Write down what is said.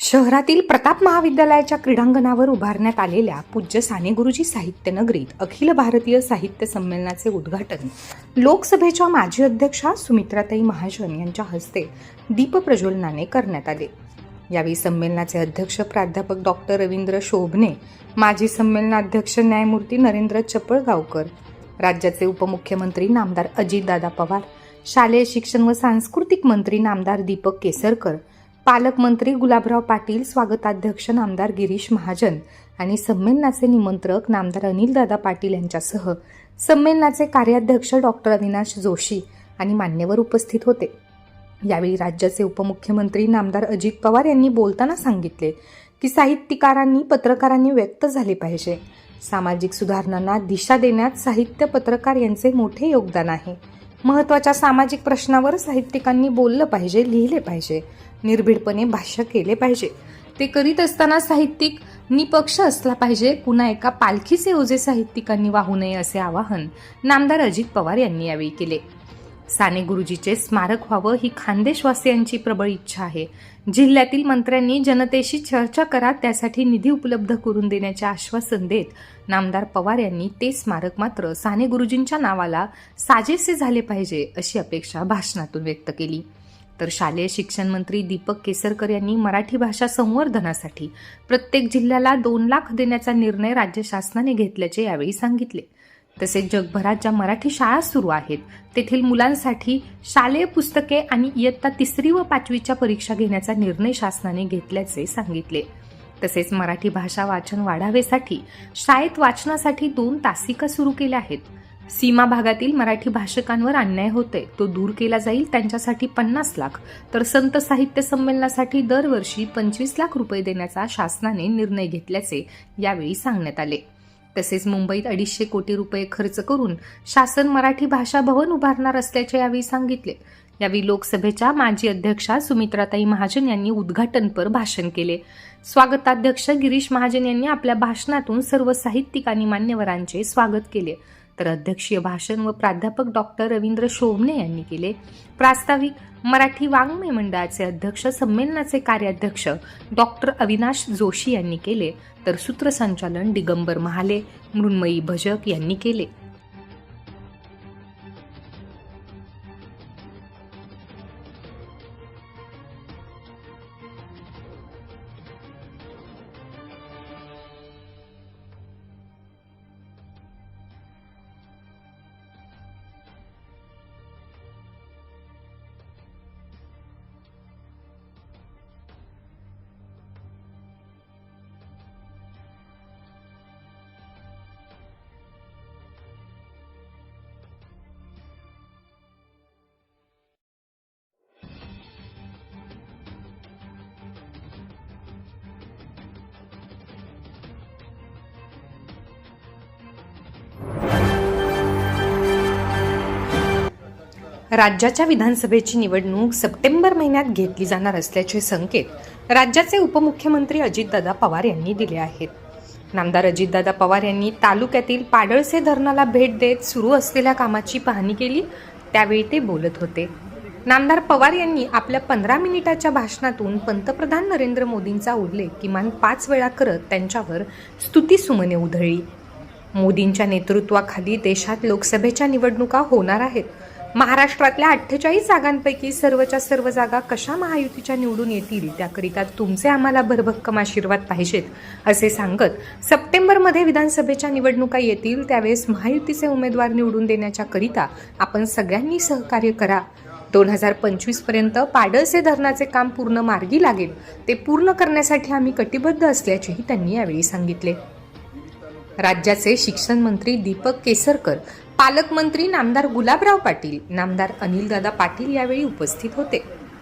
शहरातील प्रताप महाविद्यालयाच्या क्रीडांगणावर उभारण्यात आलेल्या पूज्य साने गुरुजी साहित्य नगरीत अखिल भारतीय साहित्य संमेलनाचे उद्घाटन. लोकसभेच्या माजी अध्यक्षा सुमित्राताई महाजन यांच्या हस्ते दीपप्रज्वलनाने करण्यात आले. यावेळी संमेलनाचे अध्यक्ष प्राध्यापक डॉक्टर रवींद्र शोभने माजी संमेलनाध्यक्ष न्यायमूर्ती नरेंद्र चपळगावकर राज्याचे उपमुख्यमंत्री नामदार अजितदादा पवार शालेय शिक्षण व सांस्कृतिक मंत्री नामदार दीपक केसरकर पालकमंत्री गुलाबराव पाटील स्वागताध्यक्ष नामदार गिरीश महाजन आणि संमेलनाचे निमंत्रक नामदार अनिलदादा पाटील यांच्यासह संमेलनाचे कार्याध्यक्ष डॉक्टर अविनाश जोशी आणि मान्यवर उपस्थित होते. यावेळी राज्याचे उपमुख्यमंत्री नामदार अजित पवार यांनी बोलताना सांगितले की साहित्यकारांनी पत्रकारांनी व्यक्त झाले पाहिजे. सामाजिक सुधारणांना दिशा देण्यात साहित्य पत्रकार यांचे मोठे योगदान आहे. महत्त्वाच्या सामाजिक प्रश्नावर साहित्यिकांनी बोललं पाहिजे लिहिले पाहिजे. निर्भीडपणे भाष्य केले पाहिजे. ते करीत असताना साहित्यिक निपक्ष असला पाहिजे पुन्हा एका पालखीचे ओझे साहित्यिकांनी वाहू नये असे आवाहन नामदार अजित पवार यांनी यावेळी केले. साने गुरुजीचे स्मारक व्हावं ही खानदेशवासियांची प्रबळ इच्छा आहे. जिल्ह्यातील मंत्र्यांनी जनतेशी चर्चा करा त्यासाठी निधी उपलब्ध करून देण्याचे आश्वासन देत नामदार पवार यांनी ते स्मारक मात्र साने गुरुजींच्या नावाला साजेसे झाले पाहिजे अशी अपेक्षा भाषणातून व्यक्त केली. तर शालेय शिक्षण मंत्री दीपक केसरकर यांनी मराठी भाषा संवर्धनासाठी प्रत्येक जिल्ह्याला दोन लाख देण्याचा निर्णय राज्य शासनाने घेतल्याचे यावेळी सांगितले. तसेच जगभरात ज्या मराठी शाळा सुरू आहेत तेथील मुलांसाठी शालेय पुस्तके आणि इयत्ता तिसरी व पाचवीच्या परीक्षा घेण्याचा निर्णय शासनाने घेतल्याचे सांगितले. तसेच मराठी भाषा वाचन वाढावेसाठी शाळेत वाचनासाठी दोन तासिका सुरू केल्या आहेत. सीमा भागातील मराठी भाषकांवर अन्याय होते तो दूर केला जाईल त्यांच्यासाठी पन्नास लाख. तर संत साहित्य संमेलनासाठी दरवर्षी पंचवीस लाख रुपये देण्याचा शासनाने निर्णय घेतल्याचे यावेळी सांगण्यात आले. तसेच मुंबईत अडीचशे कोटी रुपये खर्च करून शासन मराठी भाषा भवन उभारणार असल्याचे यावेळी सांगितले. यावेळी लोकसभेच्या माजी अध्यक्षा सुमित्राताई महाजन यांनी उद्घाटनपर भाषण केले. स्वागताध्यक्ष गिरीश महाजन यांनी आपल्या भाषणातून सर्व साहित्यिक आणि मान्यवरांचे स्वागत केले. तर अध्यक्षीय भाषण व प्राध्यापक डॉक्टर रवींद्र शोभणे यांनी केले. प्रास्ताविक मराठी वाङ्मय मंडळाचे अध्यक्ष संमेलनाचे कार्याध्यक्ष डॉक्टर अविनाश जोशी यांनी केले. तर सूत्रसंचालन दिगंबर महाले मृण्मयी भजक यांनी केले. राज्याच्या विधानसभेची निवडणूक सप्टेंबर महिन्यात घेतली जाणार असल्याचे संकेत राज्याचे उपमुख्यमंत्री अजितदादा पवार यांनी दिले आहेत. नामदार अजितदादा पवार यांनी तालुक्यातील पाडळसे धरणाला भेट देत सुरू असलेल्या कामाची पाहणी केली त्यावेळी ते बोलत होते. नामदार पवार यांनी आपल्या पंधरा मिनिटाच्या भाषणातून पंतप्रधान नरेंद्र मोदींचा उल्लेख किमान पाच वेळा करत त्यांच्यावर स्तुतीसुमने उधळली. मोदींच्या नेतृत्वाखाली देशात लोकसभेच्या निवडणुका होणार आहेत. महाराष्ट्रातल्या अठ्ठेचाळीस जागांपैकी सर्वच्या सर्व जागा कशा महायुतीच्या निवडून येतील? त्याकरिता तुमचे आम्हाला भरभक्कम आशीर्वाद पाहिजेत असे सांगत सप्टेंबरमध्ये विधानसभेच्या निवडणुका येतील त्यावेळेस महायुतीचे उमेदवार निवडून देण्याच्या करिता आपण सगळ्यांनी सहकार्य करा. दोन हजार पंचवीसपर्यंत पाडळसे धरणाचे काम पूर्ण मार्गी लागेल ते पूर्ण करण्यासाठी आम्ही कटिबद्ध असल्याचेही त्यांनी यावेळी सांगितले. राज्याचे शिक्षण मंत्री दीपक केसरकर पालकमंत्री नामदार गुलाबराव पाटील नामदार अनिलदादा पाटील यावेळी उपस्थित होते.